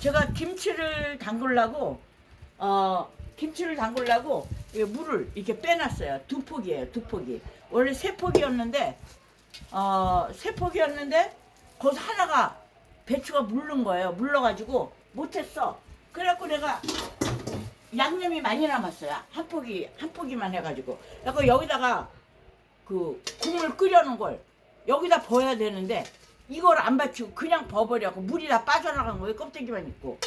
제가 김치를 담글라고 어 김치를 담글라고 이 물을 이렇게 빼놨어요. 두 폭이에요. 두 폭이. 원래 세 폭이었는데 어세 폭이었는데 거기서 하나가 배추가 물른 거예요. 물러가지고 못했어. 그래갖고 내가 양념이 많이 남았어요. 한 포기 한 포기만 해가지고. 그래서 여기다가 그 국물 끓여놓은 걸 여기다 버야 되는데 이걸 안 받치고 그냥 버버려고 물이 다 빠져나간 거예요. 껍데기만 있고.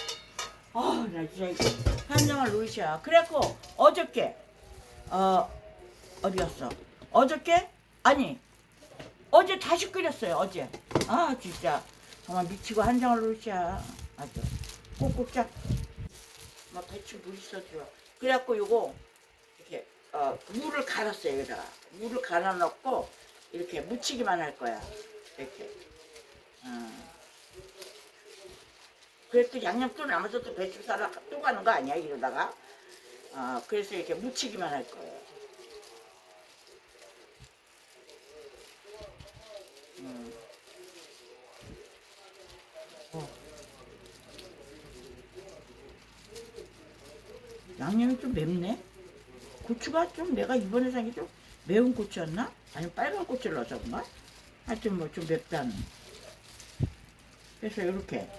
아, 나 진짜 한정을 놓으셔. 그래갖고 어저께 어 어디였어? 어저께 아니 어제 다시 끓였어요. 어제. 아 진짜 정말 미치고 한정을 놓으셔. 아주 꼭꼭 짜. 막 배추 물 있어줘. 그래갖고 요거 이렇게 어, 물을 갈았어요 여기다가 물을 갈아 넣고 이렇게 묻히기만 할 거야 이렇게. 어. 그래도 양념 또 남아서 또 배추 사러 또 가는 거 아니야 이러다가. 어, 그래서 이렇게 묻히기만 할 거예요. 음. 어. 양념이 좀 맵네. 고추가 좀 내가 이번에 산 게 좀 매운 고추였나? 아니면 빨간 고추를 넣어서 그런가? 하여튼 뭐 좀 맵다는. 그래서 이렇게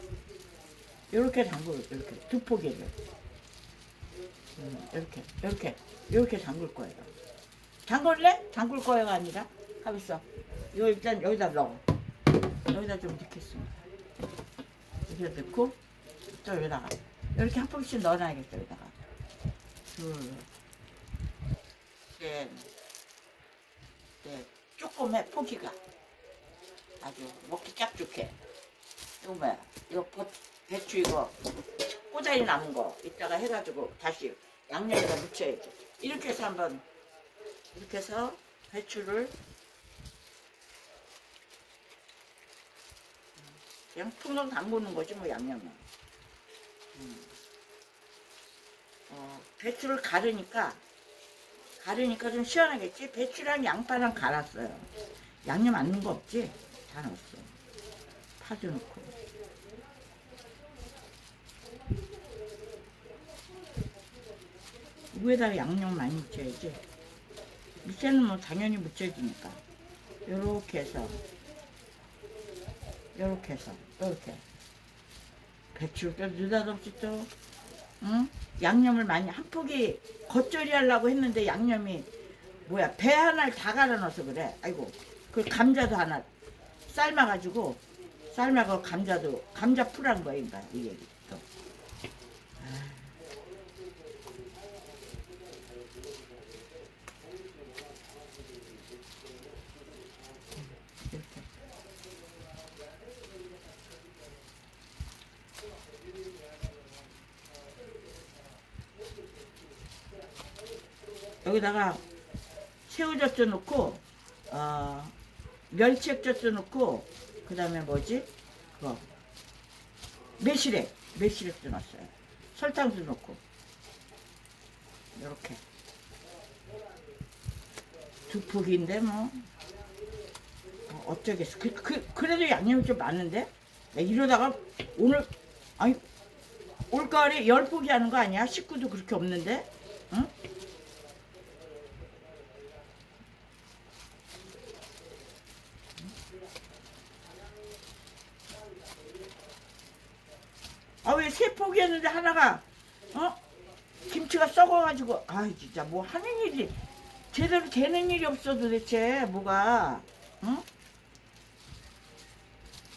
이렇게 담글 이렇게 두 포기를 음, 이렇게 이렇게 이렇게 담글 거예요. 담글래? 담글 거예가 아니라 하고 있어. 이거 일단 여기다 넣어. 여기다 좀 넣겠습니다. 여기다 넣고 또 여기다가 이렇게 한 포기씩 넣어놔야겠다 여기다가. 둘, 셋, 넷. 조금해 포기가 아주 먹기 딱 좋게. 이거 뭐야? 이거 버, 배추 이거 꼬다리 남은 거 이따가 해가지고 다시 양념에다 묻혀야지. 이렇게 해서 한번 이렇게 해서 배추를 그냥 퉁퉁 담그는 거지 뭐 양념은. 음. 어, 배추를 가르니까 가르니까 좀 시원하겠지. 배추랑 양파랑 갈았어요. 양념 안 넣은 거 없지? 다 넣었어. 넣고. 위에다가 양념 많이 묻혀야지. 밑에는 뭐 당연히 묻혀지니까. 요렇게 해서. 요렇게 해서. 요렇게. 배추를 또 느닷없이 또, 응? 양념을 많이, 한 포기 겉절이 하려고 했는데 양념이, 뭐야, 배 하나를 다 갈아 넣어서 그래. 아이고. 그 감자도 하나 삶아가지고, 삶아가 감자도, 감자 풀한 거인가, 이게 또. 이렇게. 여기다가 새우젓도 넣고 어, 멸치액젓도 넣고 그 다음에 뭐지? 그거. 매실액 매실액도 넣었어요. 설탕도 넣고. 이렇게. 두 폭인데 뭐. 어, 어쩌겠어. 그, 그, 그래도 양념이 좀 많은데? 나 이러다가 오늘 아니 올가을에 열 포기 하는 거 아니야? 식구도 그렇게 없는데? 응? 아 왜 세 포기였는데 하나가 어? 김치가 썩어가지고 아 진짜 뭐 하는 일이? 제대로 되는 일이 없어 도대체 뭐가. 응?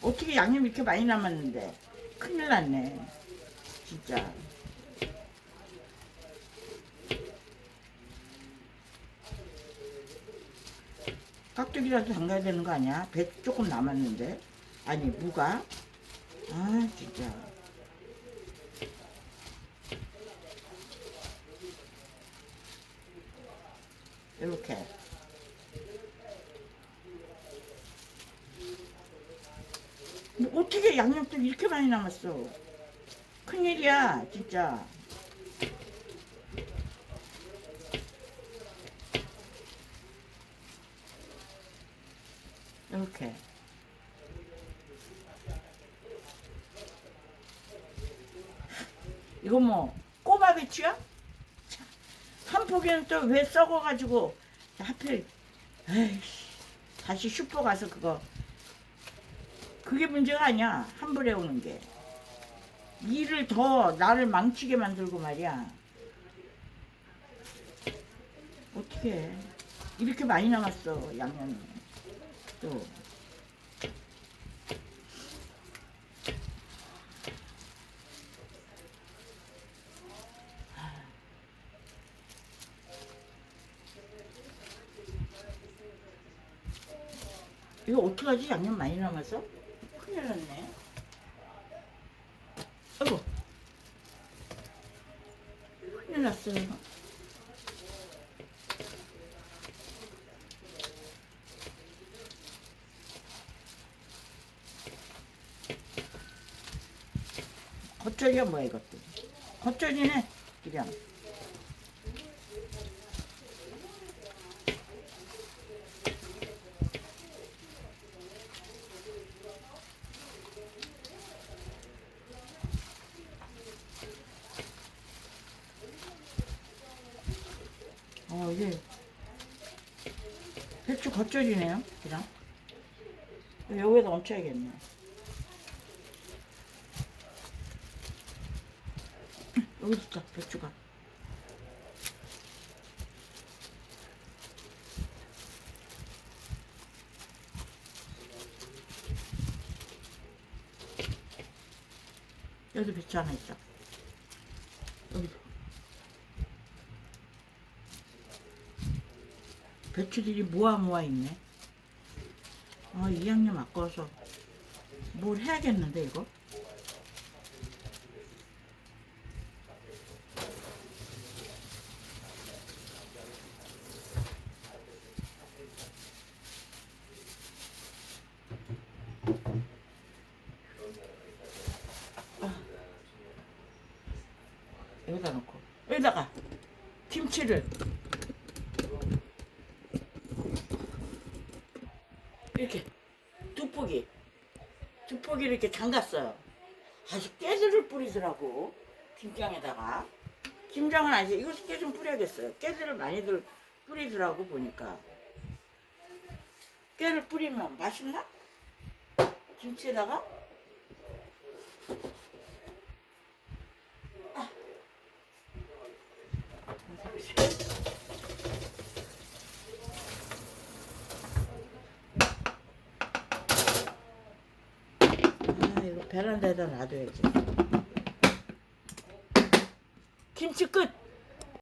어떻게 양념 이렇게 많이 남았는데? 큰일 났네 진짜. 깍두기라도 담가야 되는 거 아니야? 배 조금 남았는데? 아니 무가? 아 진짜 이렇게. 뭐 어떻게 양념도 이렇게 많이 남았어? 큰일이야 진짜. 이렇게. 이거 뭐 꼬마 배추야? 참, 한 포기는 또 왜 썩어가지고 하필 에이씨 다시 슈퍼 가서 그거. 그게 문제가 아니야 환불해 오는 게. 일을 더 나를 망치게 만들고 말이야. 어떻게 이렇게 많이 남았어 양념이. 또 이거 어떡하지? 양념 많이 남아서? 큰일 났네. 아이고. 큰일 났어요. 겉절이야 뭐야 이것도. 겉절이네. 그냥. 어, 이게 배추 겉절이네요, 그냥. 여기다 얹혀야겠네. 여기 있어, 배추가. 여기 배추 하나 있어. 여기. 배추들이 모아 모아 있네. 아, 이 양념 아까워서 뭘 해야겠는데 이거? 아. 여기다 놓고 여기다가 김치를 이렇게 두 포기를 이렇게 담갔어요 아주 깨들을 뿌리더라고 김장에다가 김장은 아직 이거 깨좀 뿌려야겠어요 깨들을 많이들 뿌리더라고 보니까 깨를 뿌리면 맛있나? 김치에다가? 아. 아 이거 베란다에다 놔둬야지. 김치 끝